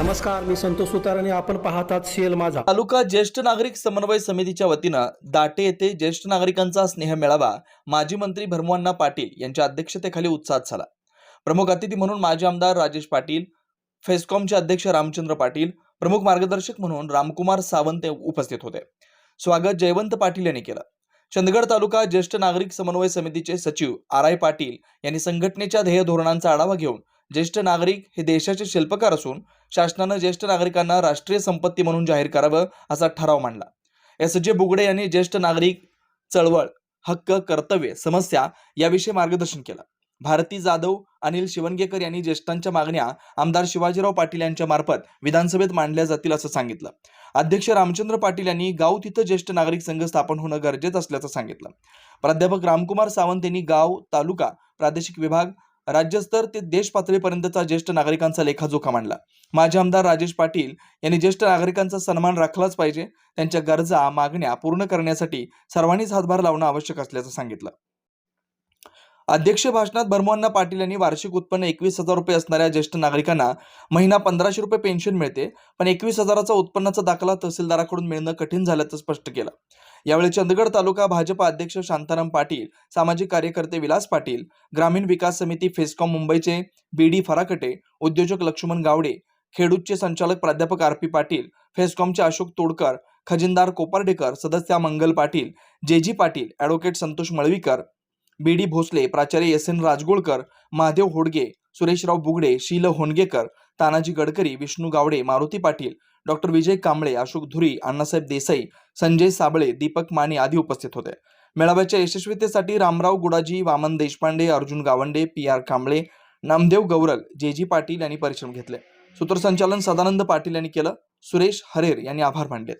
नमस्कार मी संतोष सुतार आणि आपण पाहतात सीएल माझा. तालुका ज्येष्ठ नागरिक समन्वय समितीच्या वतीनं दाटे येथे ज्येष्ठ नागरिकांचा स्नेह मेळावा माजी मंत्री भरमवान्ना पाटील यांच्या अध्यक्षतेखाली उत्साहात झाला. प्रमुख अतिथी म्हणून माजी आमदार राजेश पाटील फेस्कॉमचे अध्यक्ष रामचंद्र पाटील प्रमुख मार्गदर्शक म्हणून रामकुमार सावंत उपस्थित होते. स्वागत जयवंत पाटील यांनी केलं. चंदगड तालुका ज्येष्ठ नागरिक समन्वय समितीचे सचिव आर आय पाटील यांनी संघटनेच्या ध्येय धोरणांचा आढावा घेऊन ज्येष्ठ नागरिक हे देशाचे शिल्पकार असून शासनानं ज्येष्ठ नागरिकांना राष्ट्रीय संपत्ती म्हणून जाहीर करावं असा ठराव मांडला. एस. जे. बुगडे यांनी ज्येष्ठ नागरिक चळवळ हक्क कर्तव्य समस्या याविषयी मार्गदर्शन केलं. भारती जाधव अनिल शिवणगेकर यांनी ज्येष्ठांच्या मागण्या आमदार शिवाजीराव पाटील यांच्या मार्फत विधानसभेत मांडल्या जातील असं सांगितलं. अध्यक्ष रामचंद्र पाटील यांनी गाव तिथं ज्येष्ठ नागरिक संघ स्थापन होणं गरजेचं असल्याचं सांगितलं. प्राध्यापक रामकुमार सावंत यांनी गाव तालुका प्रादेशिक विभाग राज्यस्तर ते देश पातळीपर्यंतचा ज्येष्ठ नागरिकांचा लेखाजोखा मांडला. माजी आमदार राजेश पाटील यांनी ज्येष्ठ नागरिकांचा सन्मान राखलाच पाहिजे त्यांच्या गरजा मागण्या पूर्ण करण्यासाठी सर्वांनीच हातभार लावणं आवश्यक असल्याचं सांगितलं. अध्यक्ष भाषणात भरमोहन्ना पाटील यांनी वार्षिक उत्पन्न एकवीस हजार रुपये असणाऱ्या ज्येष्ठ नागरिकांना महिना पंधराशे रुपये पेन्शन मिळते पण एकवीस हजाराचा उत्पन्नाचा दाखला तहसीलदाराकडून मिळणं कठीण झाल्याचं स्पष्ट केलं. यावेळी चंदगड तालुका भाजपा अध्यक्ष शांताराम पाटील सामाजिक कार्यकर्ते विलास पाटील ग्रामीण विकास समिती फेस्कॉम मुंबईचे बी डी फराकटे उद्योजक लक्ष्मण गावडे खेडूतचे संचालक प्राध्यापक आर पी पाटील फेस्कॉमचे अशोक तोडकर खजिनदार कोपर्डेकर सदस्य Mangal Patil J G Patil advocate Santosh Malvikar B D Bhosale प्राचार्य S N Rajgolkar Mahadev Hodge Sureshrao Bugade Sheel Hongekar Tanaji Gadkari Vishnu Gawade Maruti Patil doctor Vijay Kamble Ashok Dhuri Annasaheb Desai Sanjay Sable Deepak Mane आदी उपस्थित होते. मेळाव्याच्या यशस्वीतेसाठी Ramrao Gudaji Vaman Deshpande Arjun Gawande P R Kamble Namdev Gaural J G Patil यांनी परिश्रम घेतले. सूत्रसंचालन सदानंद पाटील यांनी केलं. सुरेश हरेर यांनी आभार मानले